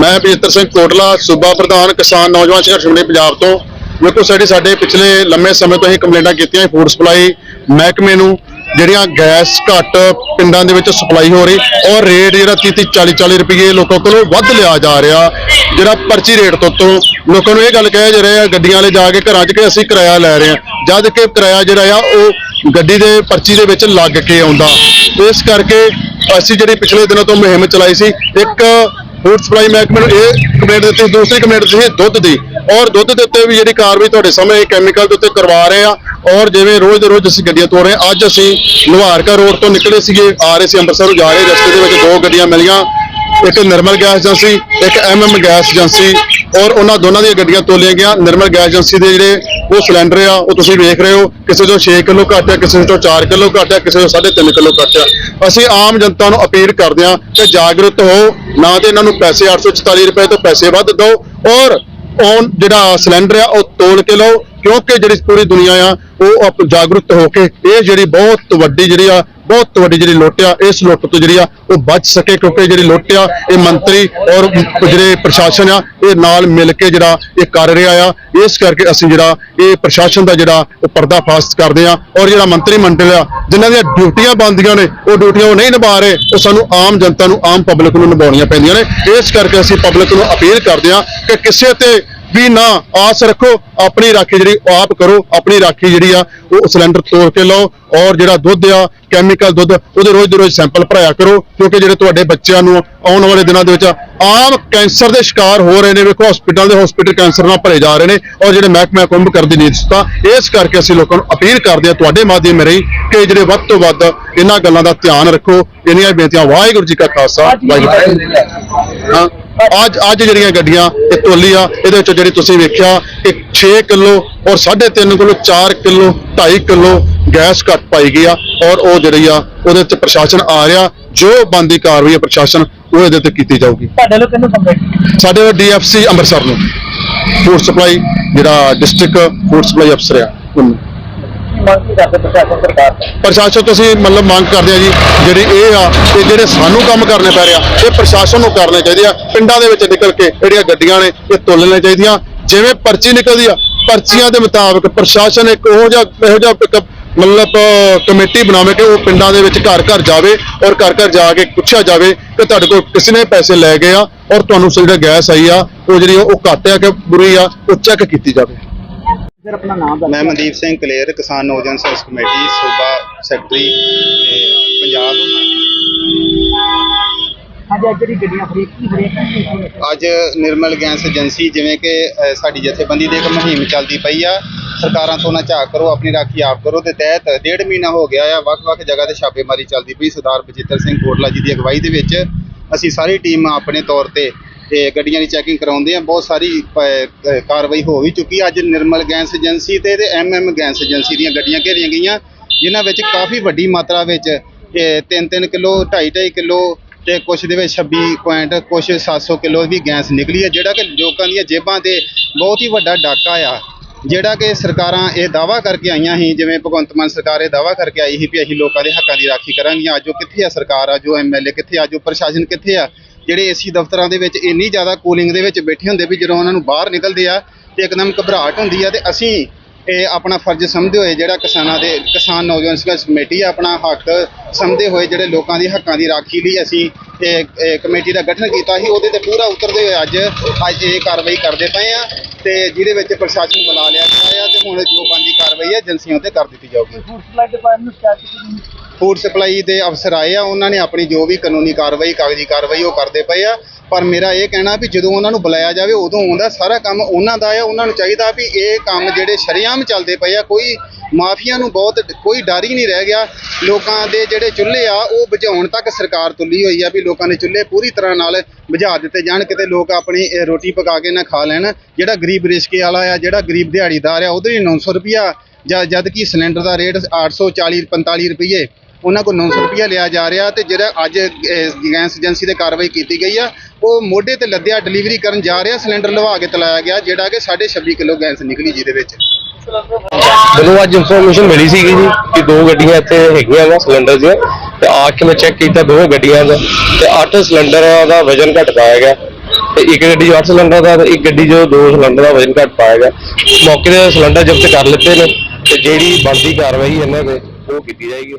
ਮੈਂ ਬੇਤਰ ਸਿੰਘ ਕੋਟਲਾ, ਸੂਬਾ ਪ੍ਰਧਾਨ, ਕਿਸਾਨ ਨੌਜਵਾਨ ਸੰਘਰਸ਼ ਕਮੇਟੀ ਪੰਜਾਬ ਤੋਂ। ਵੇਖੋ ਸਾਡੀ ਸਾਡੇ ਪਿਛਲੇ ਲੰਮੇ ਸਮੇਂ ਤੋਂ ਹੀ ਕੰਪਲੇਂਟਾਂ ਕੀਤੀਆਂ ਫੂਡ ਸਪਲਾਈ ਮਹਿਕਮੇ ਨੂੰ, ਜਿਹੜੀਆਂ ਗੈਸ ਘੱਟ ਪਿੰਡਾਂ ਦੇ ਵਿੱਚ ਸਪਲਾਈ ਹੋ ਰਹੀ ਔਰ ਰੇਟ ਜਿਹੜਾ 30 40 40 ਰੁਪਏ ਲੋਕਾਂ ਕੋਲੋਂ ਵੱਧ ਲਿਆ ਜਾ ਰਿਹਾ, ਜਿਹੜਾ ਪਰਚੀ ਰੇਟ ਤੋਂ ਤੋਂ ਲੋਕਾਂ ਨੂੰ ਇਹ ਗੱਲ ਕਹਿ ਜਾ ਰਹੇ ਆ, ਗੱਡੀਆਂ ਵਾਲੇ ਜਾ ਕੇ ਘਰਾਂ 'ਚ ਕਿ ਅਸੀਂ ਕਿਰਾਇਆ ਲੈ ਰਹੇ ਹਾਂ, ਜਦ ਕਿ ਕਿਰਾਇਆ ਜਿਹੜਾ ਆ, ਉਹ ਗੱਡੀ ਦੇ ਪਰਚੀ ਦੇ ਵਿੱਚ ਲੱਗ ਕੇ ਆਉਂਦਾ। ਇਸ ਕਰਕੇ ਅਸੀਂ ਜਿਹੜੀ ਪਿਛਲੇ ਦਿਨਾਂ ਤੋਂ ਮੁਹਿੰਮ ਚਲਾਈ ਸੀ, ਇੱਕ ਫੂਡ ਸਪਲਾਈ ਮਹਿਕਮੇ ਨੂੰ ਇਹ ਕੰਪਲੇਂਟ ਦਿੱਤੀ ਸੀ, ਦੂਸਰੀ ਕੰਪਲੇਂਟ ਦਿੱਤੀ ਦੁੱਧ ਦੀ। ਔਰ ਦੁੱਧ ਦੇ ਉੱਤੇ ਵੀ ਜਿਹੜੀ ਕਾਰਵਾਈ ਤੁਹਾਡੇ ਸਾਹਮਣੇ ਕੈਮੀਕਲ ਦੇ ਉੱਤੇ ਕਰਵਾ ਰਹੇ ਆ। ਔਰ ਜਿਵੇਂ ਰੋਜ਼ ਦੇ ਰੋਜ਼ ਅਸੀਂ ਗੱਡੀਆਂ ਤੋੜ ਰਹੇ ਹਾਂ ਅੱਜ ਅਸੀਂ ਲੁਹਾਰਕਾ ਰੋਡ ਤੋਂ ਨਿਕਲੇ ਸੀਗੇ ਆ ਰਹੇ ਸੀ ਅੰਮ੍ਰਿਤਸਰ ਨੂੰ ਜਾ ਰਹੇ ਰਸਤੇ ਦੇ ਵਿੱਚ ਦੋ ਗੱਡੀਆਂ ਮਿਲੀਆਂ। ਇੱਕ ਨਿਰਮਲ ਗੈਸ ਏਜੰਸੀ ਇੱਕ ਐਮਐਮ ਗੈਸ ਏਜੰਸੀ। ਔਰ ਉਹਨਾਂ ਦੋਨਾਂ ਦੀਆਂ ਗੱਡੀਆਂ ਤੋਲੀਆਂ ਗਿਆ ਨਿਰਮਲ ਗੈਸ ਏਜੰਸੀ ਦੇ ਜਿਹੜੇ ਉਹ ਸਿਲੰਡਰ ਆ, ਉਹ ਤੁਸੀਂ ਵੇਖ ਰਹੇ ਹੋ, ਕਿਸੇ ਤੋਂ 6 ਕਿਲੋ ਘੱਟ ਆ, ਕਿਸੇ ਤੋਂ 4 ਕਿਲੋ ਘੱਟ ਆ, ਕਿਸੇ ਤੋਂ 3.5 ਕਿਲੋ ਘੱਟ ਆ। ਅਸੀਂ ਆਮ ਜਨਤਾ ਨੂੰ ਅਪੀਲ ਕਰਦੇ ਹਾਂ ਕਿ ਜਾਗਰੂਕ ਹੋ, ਨਾ ਤੇ ਇਹਨਾਂ ਨੂੰ ਪੈਸੇ 844 ਰੁਪਏ ਤੋਂ ਪੈਸੇ ਵੱਧ ਦਿਓ ਔਰ ਔਨ ਜਿਹੜਾ ਸਿਲੰਡਰ ਆ, ਉਹ ਤੋਲ ਕੇ ਲਓ। ਕਿਉਂਕਿ ਜਿਹੜੀ ਪੂਰੀ ਦੁਨੀਆ ਆ, ਉਹ ਆਪ ਜਾਗਰੂਕ ਹੋ ਕੇ ਇਹ ਜਿਹੜੀ ਬਹੁਤ ਵੱਡੀ ਜਿਹੜੀ ਆ, ਬਹੁਤ ਵੱਡੀ ਜਿਹੜੀ ਲੁੱਟ ਆ, ਇਸ ਲੁੱਟ ਤੋਂ ਜਿਹੜੀ ਆ, ਉਹ ਬਚ ਸਕੇ ਕਿਉਂਕਿ ਜਿਹੜੀ ਲੁੱਟ ਆ, ਇਹ ਮੰਤਰੀ ਔਰ ਜਿਹੜੇ ਪ੍ਰਸ਼ਾਸਨ ਆ, ਇਹ ਨਾਲ ਮਿਲ ਕੇ ਜਿਹੜਾ ਇਹ ਕਰ ਰਿਹਾ ਆ। ਇਸ ਕਰਕੇ ਅਸੀਂ ਜਿਹੜਾ ਇਹ ਪ੍ਰਸ਼ਾਸਨ ਦਾ ਜਿਹੜਾ ਉਹ ਪਰਦਾਫਾਸ਼ ਕਰਦੇ ਆ ਔਰ ਜਿਹੜਾ ਮੰਤਰੀ ਮੰਡਲ ਆ, ਜਿਨ੍ਹਾਂ ਦੀਆਂ ਡਿਊਟੀਆਂ ਬੰਦੀਆਂ ਨੇ, ਉਹ ਡਿਊਟੀਆਂ ਉਹ ਨਹੀਂ ਨਿਭਾ ਰਹੇ, ਉਹ ਸਾਨੂੰ ਆਮ ਜਨਤਾ ਨੂੰ, ਆਮ ਪਬਲਿਕ ਨੂੰ ਨਿਭਾਉਣੀਆਂ ਪੈਂਦੀਆਂ ਨੇ। ਇਸ ਕਰਕੇ ਅਸੀਂ ਪਬਲਿਕ ਨੂੰ ਅਪੀਲ ਕਰਦੇ ਆ ਕਿ ਕਿਸੇ ਤੇ ਵੀ ਨਾ ਆਸ ਰੱਖੋ ਆਪਣੀ ਰਾਖੀ ਜਿਹੜੀ ਆਪ ਕਰੋ ਆਪਣੀ ਰਾਖੀ ਜਿਹੜੀ ਆ ਉਹ ਸਿਲੰਡਰ ਤੋੜ ਕੇ ਲਓ ਔਰ ਜਿਹੜਾ ਦੁੱਧ ਆ ਕੈਮੀਕਲ ਦੁੱਧ ਉਹਦੇ ਰੋਜ਼ ਦੇ ਰੋਜ਼ ਸੈਂਪਲ ਭਰਾਇਆ ਕਰੋ ਕਿਉਂਕਿ ਜਿਹੜੇ ਤੁਹਾਡੇ ਬੱਚਿਆਂ ਨੂੰ ਆਉਣ ਵਾਲੇ ਦਿਨਾਂ ਦੇ ਵਿੱਚ ਆਮ ਕੈਂਸਰ ਦੇ ਸ਼ਿਕਾਰ ਹੋ ਰਹੇ ਨੇ ਵੇਖੋ ਹਸਪੀਟਲ ਦੇ ਹਸਪੀਟਲ ਕੈਂਸਰ ਨਾਲ ਭਰੇ ਜਾ ਰਹੇ ਨੇ ਔਰ ਜਿਹੜੇ ਮਹਿਕਮਾ ਕੁੰਭ ਕਰਨ ਦੀ ਨੀਤਤਾ ਇਸ ਕਰਕੇ ਅਸੀਂ ਲੋਕਾਂ ਨੂੰ ਅਪੀਲ ਕਰਦੇ ਹਾਂ ਤੁਹਾਡੇ ਮਾਧਿਅਮ ਰਾਹੀਂ ਕਿ ਜਿਹੜੇ ਵੱਧ ਤੋਂ ਵੱਧ ਇਹਨਾਂ ਗੱਲਾਂ ਦਾ ਧਿਆਨ ਰੱਖੋ ਇੰਨੀਆਂ ਬੇਨਤੀਆਂ ਵਾਹਿਗੁਰੂ ਜੀ ਕਾ ਖਾਲਸਾ ਵਾਹਿਗੁਰੂ ਜੀ ਕੀ ਫਤਿਹ। ਹਾਂ ਅੱਜ ਅੱਜ ਜਿਹੜੀਆਂ ਗੱਡੀਆਂ ਇਹ ਤੋਲੀ ਆ ਇਹਦੇ ਵਿੱਚ ਜਿਹੜੀ ਤੁਸੀਂ ਵੇਖਿਆ ਕਿ 6 ਕਿਲੋ ਔਰ 3.5 ਕਿਲੋ 4 ਕਿਲੋ 2.5 ਕਿਲੋ ਗੈਸ ਘੱਟ ਪਾਈ ਗਈ ਆ ਔਰ ਉਹ ਜਿਹੜੀ ਆ ਉਹਦੇ ਤੇ ਪ੍ਰਸ਼ਾਸਨ ਆ ਰਿਹਾ ਜੋ ਬੰਦੀ ਕਾਰਵਾਈ ਹੈ ਪ੍ਰਸ਼ਾਸਨ ਉਹ ਇਹਦੇ ਤੇ ਕੀਤੀ ਜਾਊਗੀ। ਤੁਹਾਡੇ ਲੋਕ ਕਿਹਨੂੰ ਕੰਪਲੇਂਟ ਸਾਡੇ ਡੀਐਫਸੀ ਅੰਮ੍ਰਿਤਸਰ ਨੂੰ। ਫੂਡ ਸਪਲਾਈ ਜਿਹੜਾ ਡਿਸਟ੍ਰਿਕਟ ਫੂਡ ਸਪਲਾਈ ਅਫਸਰ ਆ ਉਹਨੂੰ। ਮੰਗ ਕਰਦੇ ਪ੍ਰਸ਼ਾਸਨ ਸਰਕਾਰ ਪ੍ਰਸ਼ਾਸਨ ਤੋਂ ਅਸੀਂ ਮਤਲਬ ਮੰਗ ਕਰਦੇ ਆ ਜੀ, ਜਿਹੜੇ ਇਹ ਆ ਤੇ ਜਿਹੜੇ ਸਾਨੂੰ ਕੰਮ ਕਰਨੇ ਪੈ ਰਿਹਾ ਇਹ ਪ੍ਰਸ਼ਾਸਨ ਨੂੰ ਕਰਨੇ ਚਾਹੀਦੇ ਆ। ਪਿੰਡਾਂ ਦੇ ਵਿੱਚ ਨਿਕਲ ਕੇ ਜਿਹੜੀਆਂ ਗੱਡੀਆਂ ਨੇ, ਇਹ ਤੋਲਣੀਆਂ ਚਾਹੀਦੀਆਂ। ਜਿਵੇਂ ਪਰਚੀ ਨਿਕਲਦੀ ਆ, ਪਰਚੀਆਂ ਦੇ ਮੁਤਾਬਕ ਪ੍ਰਸ਼ਾਸਨ ਇੱਕ ਉਹੋ ਜਿਹਾ, ਇਹੋ ਜਿਹਾ ਇੱਕ ਮਤਲਬ ਕਮੇਟੀ ਬਣਾਵੇ ਕਿ ਉਹ ਪਿੰਡਾਂ ਦੇ ਵਿੱਚ ਘਰ ਘਰ ਜਾਵੇ ਔਰ ਘਰ ਘਰ ਜਾ ਕੇ ਪੁੱਛਿਆ ਜਾਵੇ ਕਿ ਤੁਹਾਡੇ ਕੋਲ ਕਿਸ ਨੇ ਪੈਸੇ ਲੈ ਗਏ ਆ ਔਰ ਤੁਹਾਨੂੰ ਜਿਹੜਾ ਗੈਸ ਆਈ ਆ, ਉਹ ਜਿਹੜੀ ਉਹ ਘੱਟ ਆ ਕਿ ਬੁਰੀ ਆ, ਉਹ ਚੈੱਕ ਕੀਤੀ ਜਾਵੇ। ਫਿਰ ਆਪਣਾ ਨਾਮ ਦੱਸੋ ਮੈਂ ਮਨਦੀਪ ਸਿੰਘ ਕਲੇਰ ਕਿਸਾਨ ਨੌਜਵਾਨ ਸੰਘਰਸ਼ ਕਮੇਟੀ ਸੂਬਾ ਸੈਕਟਰੀ ਤੇ ਪੰਜਾਬ। ਅੱਜ ਅੱਜ ਜਿਹੜੀ ਗੱਡੀਆਂ ਫਰੀ ਕੀ ਫਰੀ ਕੀ ਅੱਜ ਨਿਰਮਲ ਗੈਸ ਏਜੰਸੀ ਜਿਵੇਂ ਕਿ ਅ, ਸਾਡੀ ਜਥੇਬੰਦੀ ਦੀ ਇੱਕ ਮੁਹਿੰਮ ਚੱਲਦੀ ਪਈ ਆ। ਸਰਕਾਰਾਂ ਤੋਂ ਨਾ ਝਾਕ ਕਰੋ ਆਪਣੀ ਰਾਖੀ ਆਪ ਕਰੋ। ਦੇ ਤਹਿਤ ਡੇਢ ਮਹੀਨਾ ਹੋ ਗਿਆ ਆ ਵੱਖ-ਵੱਖ ਜਗ੍ਹਾ ਤੇ ਛਾਪੇਮਾਰੀ ਚੱਲਦੀ ਪਈ। ਸਰਦਾਰ ਬਚਿੱਤਰ ਸਿੰਘ ਕੋਟਲਾ ਜੀ ਦੀ ਅਗਵਾਈ ਦੇ ਵਿੱਚ ਅਸੀਂ ਸਾਰੀ ਟੀਮ ਆਪਣੇ ਤੌਰ ਤੇ ਤੇ ਗੱਡੀਆਂ ਦੀ ਚੈਕਿੰਗ ਕਰਾਉਂਦੇ ਆ ਬਹੁਤ ਸਾਰੀ ਪ- ਅ, ਕਾਰਵਾਈ ਹੋ ਵੀ ਚੁੱਕੀ ਆ। ਅੱਜ ਨਿਰਮਲ ਗੈਸ ਏਜੰਸੀ ਤੇ ਤੇ ਐਮਐਮ ਗੈਸ ਏਜੰਸੀ ਦੀਆਂ ਗੱਡੀਆਂ ਘੇਰੀਆਂ ਗਈਆਂ ਜਿਨ੍ਹਾਂ ਵਿੱਚ ਕਾਫੀ ਵੱਡੀ ਮਾਤਰਾ ਵਿੱਚ 3-3 ਕਿਲੋ 2.5 ਕਿਲੋ ਤੇ ਕੁਛ ਦੇ ਵਿੱਚ 26 ਪੁਆਇੰਟ ਕੁਛ 700 ਕਿਲੋ ਵੀ ਗੈਸ ਨਿਕਲੀ ਹੈ ਜਿਹੜਾ ਕਿ ਲੋਕਾਂ ਦੀਆਂ ਜੇਬਾਂ ਤੇ ਬਹੁਤ ਹੀ ਵੱਡਾ ਡਾਕਾ ਆ। ਜਿਹੜਾ ਕਿ ਸਰਕਾਰਾਂ ਇਹ ਦਾਵਾ ਕਰਕੇ ਆਈਆਂ ਸੀ ਜਿਵੇਂ ਭਗਵੰਤ ਮਾਨ ਸਰਕਾਰ ਇਹ ਦਾਵਾ ਕਰਕੇ ਆਈ ਸੀ ਵੀ ਅਸੀਂ ਲੋਕਾਂ ਦੇ ਹੱਕਾਂ ਦੀ ਰਾਖੀ ਕਰਾਂਗੀਆਂ ਅੱਜ ਉਹ ਕਿੱਥੇ ਆ ਸਰਕਾਰ? ਆ ਜੋ ਐਮਐਲਏ ਕਿੱਥੇ ਆ? ਜੋ ਪ੍ਰਸ਼ਾਸਨ ਕਿੱਥੇ ਆ? ਜਿਹੜੇ ਏਸੀ ਦਫ਼ਤਰਾਂ ਦੇ ਵਿੱਚ ਇੰਨੀ ਜ਼ਿਆਦਾ ਕੂਲਿੰਗ ਦੇ ਵਿੱਚ ਬੈਠੇ ਹੁੰਦੇ ਵੀ ਜਦੋਂ ਉਹਨਾਂ ਨੂੰ ਬਾਹਰ ਨਿਕਲਦੇ ਆ ਤੇ ਇੱਕਦਮ ਘਬਰਾਹਟ ਹੁੰਦੀ ਆ ਤੇ ਅਸੀਂ ਇਹ ਆਪਣਾ ਫਰਜ਼ ਸਮਝਦੇ ਹੋਏ ਜਿਹੜਾ ਕਿਸਾਨਾਂ ਦੇ, ਕਿਸਾਨ ਨੌਜਵਾਨ ਸੰਘਰਸ਼ ਕਮੇਟੀ ਆ ਆਪਣਾ ਹੱਕ ਸਮਝਦੇ ਹੋਏ ਜਿਹੜੇ ਲੋਕਾਂ ਦੇ ਹੱਕਾਂ ਦੀ ਰਾਖੀ ਲਈ ਅਸੀਂ ਕਮੇਟੀ ਦਾ ਗਠਨ ਕੀਤਾ ਸੀ ਉਹਦੇ ਤੇ ਪੂਰਾ ਉਤਰਦੇ ਹੋਏ ਅੱਜ ਅੱਜ ਇਹ ਕਾਰਵਾਈ ਕਰਦੇ ਪਏ ਆ ਤੇ ਜਿਹਦੇ ਵਿੱਚ ਪ੍ਰਸ਼ਾਸਨ ਬੁਲਾ ਲਿਆ ਗਿਆ ਆ ਤੇ ਹੁਣ ਜੋ ਬੰਦੀ ਕਾਰਵਾਈ ਹੈ ਏਜੰਸੀਆਂ ਤੇ ਕਰ ਦਿੱਤੀ ਜਾਊਗੀ। ਫੂਡ ਸਪਲਾਈ ਦੇ ਅਫਸਰ ਆਏ ਆ ਉਹਨਾਂ ਨੇ ਆਪਣੀ ਜੋ ਵੀ ਕਾਨੂੰਨੀ ਕਾਰਵਾਈ ਕਾਗਜ਼ੀ ਕਾਰਵਾਈ ਉਹ ਕਰਦੇ ਪਏ ਆ ਪਰ ਮੇਰਾ ਇਹ ਕਹਿਣਾ ਵੀ ਜਦੋਂ ਉਹਨਾਂ ਨੂੰ ਬੁਲਾਇਆ ਜਾਵੇ, ਉਦੋਂ ਆਉਂਦਾ ਸਾਰਾ ਕੰਮ ਉਹਨਾਂ ਦਾ ਆ, ਉਹਨਾਂ ਨੂੰ ਚਾਹੀਦਾ ਵੀ ਇਹ ਕੰਮ ਜਿਹੜੇ ਸ਼ਰੇਆਮ ਚੱਲਦੇ ਪਏ ਆ, ਕੋਈ ਮਾਫੀਆ ਨੂੰ ਬਹੁਤ ਕੋਈ ਡਰ ਹੀ ਨਹੀਂ ਰਹਿ ਗਿਆ। ਲੋਕਾਂ ਦੇ ਜਿਹੜੇ ਚੁੱਲ੍ਹੇ ਆ, ਉਹ ਬੁਝਾਉਣ ਤੱਕ ਸਰਕਾਰ ਤੁੱਲੀ ਹੋਈ ਆ ਵੀ ਲੋਕਾਂ ਦੇ ਚੁੱਲ੍ਹੇ ਪੂਰੀ ਤਰ੍ਹਾਂ ਨਾਲ ਬੁਝਾ ਦਿੱਤੇ ਜਾਣ, ਕਿਤੇ ਲੋਕ ਆਪਣੀ ਰੋਟੀ ਪਕਾ ਕੇ ਨਾ ਖਾ ਲੈਣ। ਜਿਹੜਾ ਗਰੀਬ ਰਿਸ਼ਕੇ ਵਾਲਾ ਆ, ਜਿਹੜਾ ਗਰੀਬ ਦਿਹਾੜੀਦਾਰ ਆ, ਉਹਦੇ ਲਈ 900 ਰੁਪਿਆ ਜਾਂ ਜਦ ਕਿ ਸਿਲੰਡਰ ਦਾ ਰੇਟ 840 45 ਰੁਪਏ ਉਹਨਾਂ ਕੋਲ 900 ਰੁਪਇਆ ਲਿਆ ਜਾ ਰਿਹਾ ਤੇ ਜਿਹੜਾ ਅੱਜ ਗੈਸ ਏਜੰਸੀ ਤੇ ਕਾਰਵਾਈ ਕੀਤੀ ਗਈ ਆ, ਉਹ ਮੋਢੇ ਤੇ ਲੱਦਿਆ ਡਿਲੀਵਰੀ ਕਰਨ ਜਾ ਰਿਹਾ, ਸਿਲੰਡਰ ਲਵਾ ਕੇ ਤਲਾਇਆ ਗਿਆ, ਜਿਹੜਾ ਕਿ 26 ਕਿਲੋ ਗੈਸ ਨਿਕਲੀ ਜਿਹਦੇ ਵਿੱਚ। ਮੈਨੂੰ ਅੱਜ ਇਨਫੋਰਮੇਸ਼ਨ ਮਿਲੀ ਸੀਗੀ ਜੀ ਕਿ ਦੋ ਗੱਡੀਆਂ ਇੱਥੇ ਹੈਗੀਆਂ ਵਾ ਸਿਲੰਡਰ ਦੀਆਂ, ਤੇ ਆ ਕੇ ਮੈਂ ਚੈੱਕ ਕੀਤਾ ਦੋ ਗੱਡੀਆਂ ਦਾ, ਤੇ 8 ਸਿਲੰਡਰਾਂ ਦਾ ਵਜ਼ਨ ਘੱਟ ਪਾਇਆ ਗਿਆ। ਤੇ ਇੱਕ ਗੱਡੀ 'ਚ 8 ਸਿਲੰਡਰ ਦਾ, ਤੇ ਇੱਕ ਗੱਡੀ 'ਚ ਦੋ ਸਿਲੰਡਰ ਦਾ ਵਜ਼ਨ ਘੱਟ ਪਾਇਆ ਗਿਆ। ਮੌਕੇ ਤੇ ਸਿਲੰਡਰ ਜ਼ਬਤ ਕਰ ਲਿੱਤੇ ਨੇ, ਤੇ ਜਿਹੜੀ ਬਣਦੀ ਕਾਰਵਾਈ ਇਹਨਾਂ ਦੇ, ਉਹ ਕੀਤੀ ਜਾਏਗੀ।